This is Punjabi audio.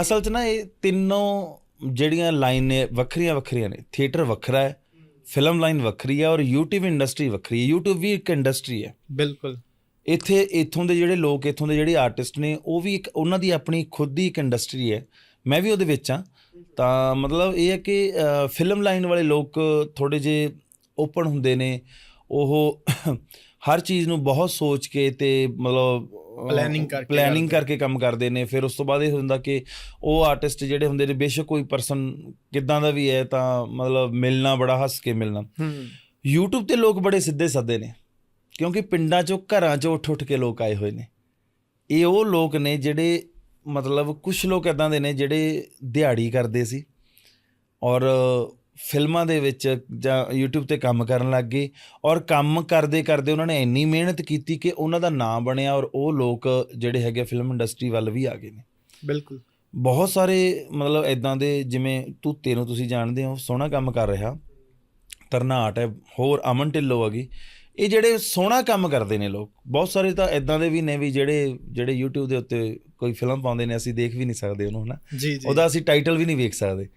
ਅਸਲ 'ਚ ਨਾ ਇਹ ਤਿੰਨੋਂ ਜਿਹੜੀਆਂ ਲਾਈਨ ਨੇ ਵੱਖਰੀਆਂ ਵੱਖਰੀਆਂ ਨੇ। ਥੀਏਟਰ ਵੱਖਰਾ ਹੈ ਫਿਲਮ ਲਾਈਨ ਵੱਖਰੀ ਹੈ ਔਰ YouTube ਇੰਡਸਟਰੀ ਵੱਖਰੀ ਹੈ। YouTube ਵੀ ਇੱਕ ਇੰਡਸਟਰੀ ਹੈ। ਬਿਲਕੁਲ। ਇੱਥੇ ਇੱਥੋਂ ਦੇ ਜਿਹੜੇ ਲੋਕ ਇੱਥੋਂ ਦੇ ਜਿਹੜੇ ਆਰਟਿਸਟ ਨੇ ਉਹ ਵੀ ਇੱਕ ਉਹਨਾਂ ਦੀ ਆਪਣੀ ਖੁਦ ਦੀ ਇੱਕ ਇੰਡਸਟਰੀ ਹੈ। ਮੈਂ ਵੀ ਉਹਦੇ ਵਿੱਚ ਆ ਤਾਂ ਮਤਲਬ ਇਹ ਹੈ ਕਿ ਫਿਲਮ ਲਾਈਨ ਵਾਲੇ ਲੋਕ ਥੋੜੇ ਜੇ ਓਪਨ ਹੁੰਦੇ ਨੇ। ਉਹ ਹਰ ਚੀਜ਼ ਨੂੰ ਬਹੁਤ ਸੋਚ ਕੇ ਤੇ ਮਤਲਬ Planning ਕਰਕੇ ਪਲੈਨਿੰਗ। ਕਰਕੇ ਕੰਮ ਕਰਦੇ ਨੇ। ਫਿਰ ਉਸ ਤੋਂ ਬਾਅਦ ਇਹ ਹੁੰਦਾ ਕਿ ਉਹ ਆਰਟਿਸਟ ਜਿਹੜੇ ਹੁੰਦੇ ਨੇ ਬੇਸ਼ੱਕ ਕੋਈ ਪਰਸਨ ਕਿਦਾਂ ਦਾ ਵੀ ਹੈ ਤਾਂ ਮਤਲਬ ਮਿਲਣਾ ਬੜਾ ਹੱਸ ਕੇ ਮਿਲਣਾ। ਹੂੰ। YouTube ਤੇ ਲੋਕ ਬੜੇ ਸਿੱਧੇ ਸਾਦੇ ਨੇ ਕਿਉਂਕਿ ਪਿੰਡਾਂ ਚੋਂ ਘਰਾਂ ਚੋਂ ਉੱਠ ਉੱਠ ਕੇ ਲੋਕ ਆਏ ਹੋਏ ਨੇ। ਇਹ ਉਹ ਲੋਕ ਨੇ ਜਿਹੜੇ ਮਤਲਬ ਕੁਝ ਲੋਕ ਇਦਾਂ ਦੇ ਨੇ ਜਿਹੜੇ ਦਿਹਾੜੀ ਕਰਦੇ ਸੀ ਔਰ ਫਿਲਮਾਂ ਦੇ ਵਿੱਚ ਜਾਂ YouTube ਤੇ ਕੰਮ ਕਰਨ ਲੱਗ ਗਏ ਔਰ ਕੰਮ ਕਰਦੇ ਕਰਦੇ ਉਹਨਾਂ ਨੇ ਇੰਨੀ ਮਿਹਨਤ ਕੀਤੀ ਕਿ ਉਹਨਾਂ ਦਾ ਨਾਮ ਬਣਿਆ ਔਰ ਉਹ ਲੋਕ ਜਿਹੜੇ ਹੈਗੇ ਫਿਲਮ ਇੰਡਸਟਰੀ ਵੱਲ ਵੀ ਆ ਗਏ ਨੇ। ਬਿਲਕੁਲ। ਬਹੁਤ ਸਾਰੇ ਮਤਲਬ ਇਦਾਂ ਦੇ ਜਿਵੇਂ ਤੂਤੇ ਨੂੰ ਤੁਸੀਂ ਜਾਣਦੇ ਹੋ ਸੋਹਣਾ ਕੰਮ ਕਰ ਰਿਹਾ ਤਰਨਾਟ ਹੈ ਹੋਰ ਅਮਨ ਢਿੱਲੋਂ ਹੈਗੀ ਇਹ ਜਿਹੜੇ ਸੋਹਣਾ ਕੰਮ ਕਰਦੇ ਨੇ ਲੋਕ ਬਹੁਤ ਸਾਰੇ ਤਾਂ ਇਦਾਂ ਦੇ ਵੀ ਨੇ ਵੀ ਜਿਹੜੇ ਜਿਹੜੇ YouTube ਦੇ ਉੱਤੇ ਕੋਈ ਫਿਲਮ ਪਾਉਂਦੇ ਨੇ ਅਸੀਂ ਦੇਖ ਵੀ ਨਹੀਂ ਸਕਦੇ ਉਹਨੂੰ ਹਨਾ। ਉਹਦਾ ਅਸੀਂ ਟਾਈਟਲ ਵੀ ਨਹੀਂ ਵੇਖ ਸਕਦੇ।